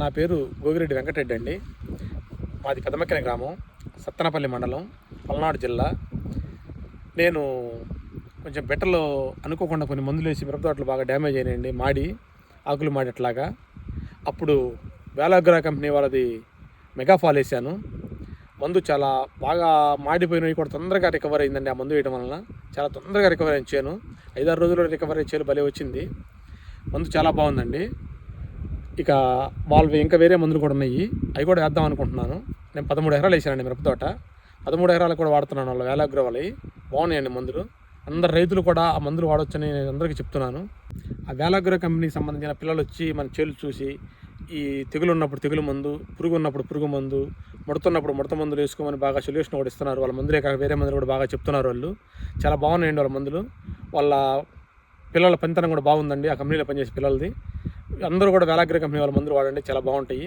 నా పేరు గోగిరెడ్డి వెంకటరెడ్డి అండి. మాది పెదమక్కిన గ్రామం సత్తనపల్లి మండలం పల్నాడు జిల్లా. నేను కొంచెం బెట్టలో అనుకోకుండా కొన్ని మందులు వేసి మిరప తోటలు బాగా డ్యామేజ్ అయినాయండి మాడి ఆకులు మాడేట్లాగా. అప్పుడు వేలాగ్రా కంపెనీ వాళ్ళది మెగాఫాల్ వేసాను మందు చాలా బాగా మాడిపోయినవి కూడా తొందరగా రికవర్ అయిందండి ఆ మందు వేయడం వలన. చాలా తొందరగా రికవర్ అయింది ఐదారు రోజుల్లో రికవర్ అయ్యే భలే వచ్చింది. మందు చాలా బాగుందండి. ఇక వాళ్ళు ఇంకా వేరే మందులు కూడా ఉన్నాయి. అవి కూడా వేద్దాం అనుకుంటున్నాను. నేను పదమూడు ఎకరాలు వేసానండి మిరప తోట పదమూడు ఎకరాలు కూడా వాడుతున్నాను వాళ్ళ వేలాగ్రో బాగున్నాయండి మందులు. అందరు రైతులు కూడా ఆ మందులు వాడొచ్చని నేను అందరికీ చెప్తున్నాను. ఆ వేలాగ్రో కంపెనీకి సంబంధించిన పిల్లలు వచ్చి మన చేలు చూసి ఈ తెగులు ఉన్నప్పుడు తెగులు మందు పురుగు ఉన్నప్పుడు పురుగు మందు ముడుతున్నప్పుడు ముడత మందులు వేసుకోమని బాగా సొల్యూషన్ కూడా ఇస్తున్నారు. వాళ్ళ మందులే కాక వేరే మందులు కూడా బాగా చెప్తున్నారు వాళ్ళు. చాలా బాగున్నాయండి వాళ్ళ మందులు. వాళ్ళ పిల్లల పనితనం కూడా బాగుందండి. ఆ కంపెనీలో పనిచేసే పిల్లలది. అందరూ కూడా వేలాగ్రి కంపెనీ వాళ్ళ మందులు వాడండి చాలా బాగుంటాయి.